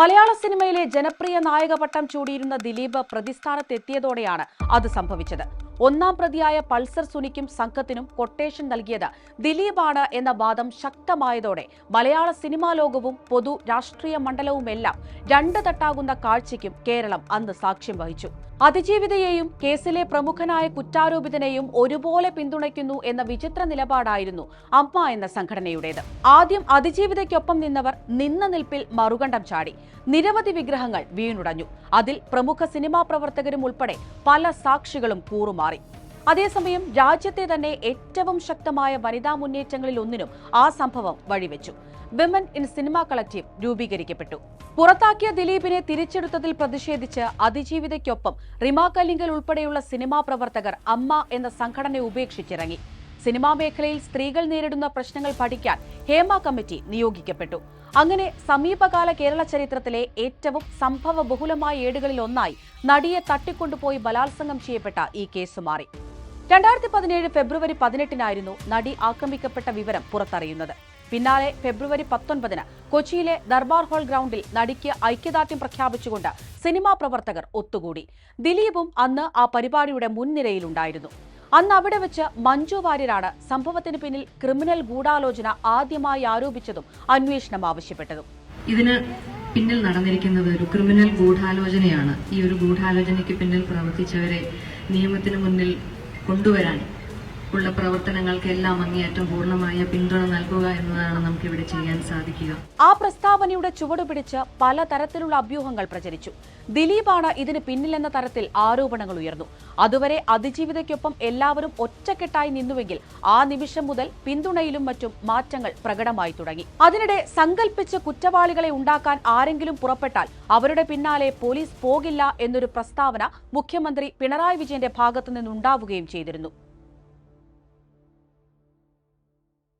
മലയാള സിനിമയിലെ ജനപ്രിയ നായക പട്ടം ചൂടിയിരുന്ന ദിലീപ് പ്രതിസ്ഥാനത്തെത്തിയതോടെയാണ് അത് സംഭവിച്ചത്. ഒന്നാം പ്രതിയായ പൾസർ സുനിക്കും സംഘത്തിനും കൊട്ടേഷൻ നൽകിയത് ദിലീപാണ് എന്ന വാദം ശക്തമായതോടെ മലയാള സിനിമാ ലോകവും പൊതു രാഷ്ട്രീയ മണ്ഡലവുമെല്ലാം രണ്ട് തട്ടാകുന്ന കാഴ്ചയ്ക്കും കേരളം അന്ന് സാക്ഷ്യം വഹിച്ചു. അതിജീവിതയെയും കേസിലെ പ്രമുഖനായ കുറ്റാരോപിതനെയും ഒരുപോലെ പിന്തുണയ്ക്കുന്നു എന്ന വിചിത്ര നിലപാടായിരുന്നു അമ്മ എന്ന സംഘടനയുടേത്. ആദ്യം അതിജീവിതയ്ക്കൊപ്പം നിന്നവർ നിന്ന നിൽപ്പിൽ മറുകണ്ഠം ചാടി. നിരവധി വിഗ്രഹങ്ങൾ വീണുടഞ്ഞു. അതിൽ പ്രമുഖ സിനിമാ പ്രവർത്തകരും ഉൾപ്പെടെ പല സാക്ഷികളും കൂറുമാറി. അതേസമയം രാജ്യത്തെ തന്നെ ഏറ്റവും ശക്തമായ വനിതാ മുന്നേറ്റങ്ങളിൽ ഒന്നിനും ആ സംഭവം വഴിവെച്ചു. വിമൻ ഇൻ സിനിമ കളക്റ്റീവ് രൂപീകരിക്കപ്പെട്ടു. പുറത്താക്കിയ ദിലീപിനെ തിരിച്ചെടുത്തതിൽ പ്രതിഷേധിച്ച് അതിജീവിതയ്ക്കൊപ്പം റിമ കല്ലിങ്കൽ ഉൾപ്പെടെയുള്ള സിനിമാ പ്രവർത്തകർ അമ്മ എന്ന സംഘടന ഉപേക്ഷിച്ചിറങ്ങി. സിനിമാ മേഖലയിൽ സ്ത്രീകൾ നേരിടുന്ന പ്രശ്നങ്ങൾ പഠിക്കാൻ ഹേമ കമ്മിറ്റി നിയോഗിക്കപ്പെട്ടു. അങ്ങനെ സമീപകാല കേരള ചരിത്രത്തിലെ ഏറ്റവും സംഭവ ബഹുലമായ ഏടുകളിൽ ഒന്നായി നടിയെ തട്ടിക്കൊണ്ടുപോയി ബലാത്സംഗം ചെയ്യപ്പെട്ട ഈ കേസ് മാറി. രണ്ടായിരത്തി പതിനേഴ് ഫെബ്രുവരി പതിനെട്ടിനായിരുന്നു നടി ആക്രമിക്കപ്പെട്ട വിവരം പുറത്തറിയുന്നത്. പിന്നാലെ ഫെബ്രുവരി പത്തൊൻപതിന് കൊച്ചിയിലെ ദർബാർ ഹാൾ ഗ്രൗണ്ടിൽ നടിക്ക് ഐക്യദാർഢ്യം പ്രഖ്യാപിച്ചുകൊണ്ട് സിനിമാ പ്രവർത്തകർ ഒത്തുകൂടി. ദിലീപും അന്ന് ആ പരിപാടിയുടെ മുൻനിരയിലുണ്ടായിരുന്നു. അന്ന് അവിടെ വെച്ച് മഞ്ജു വാര്യരാണ് സംഭവത്തിന് പിന്നിൽ ക്രിമിനൽ ഗൂഢാലോചന ആദ്യമായി ആരോപിച്ചതും അന്വേഷണം ആവശ്യപ്പെട്ടതും. ഇതിന് പിന്നിൽ നടന്നിരിക്കുന്നത് ഒരു ക്രിമിനൽ ഗൂഢാലോചനയാണ്. ഈ ഒരു ഗൂഢാലോചനയ്ക്ക് പിന്നിൽ പ്രവർത്തിച്ചവരെ നിയമത്തിന് മുന്നിൽ കൊണ്ടുവരാൻ. ഉള്ള പ്രവർത്തനങ്ങൾക്കെല്ലാം അങ്ങേയറ്റം പൂർണമായ പിന്തുണ നൽകുക എന്നതാണ് നമുക്ക് ഇവിടെ ചെയ്യാൻ സാധിക്കുക. ആ പ്രസ്താവനയുടെ ചുവടുപിടിച്ച് പലതരത്തിലുള്ള അഭ്യൂഹങ്ങൾ പ്രചരിച്ചു. ദിലീപാണ് ഇതിന് പിന്നിലെന്ന തരത്തിൽ ആരോപണങ്ങൾ ഉയർന്നു. അതുവരെ അതിജീവിതയ്ക്കൊപ്പം എല്ലാവരും ഒറ്റക്കെട്ടായി നിന്നുവെങ്കിൽ ആ നിമിഷം മുതൽ പിന്തുണയിലും മറ്റും മാറ്റങ്ങൾ പ്രകടമായി തുടങ്ങി. അതിനിടെ സങ്കല്പിച്ച് കുറ്റവാളികളെ ഉണ്ടാക്കാൻ ആരെങ്കിലും പുറപ്പെട്ടാൽ അവരുടെ പിന്നാലെ പോലീസ് പോകില്ല എന്നൊരു പ്രസ്താവന മുഖ്യമന്ത്രി പിണറായി വിജയന്റെ ഭാഗത്തു നിന്നുണ്ടാവുകയും ചെയ്തിരുന്നു.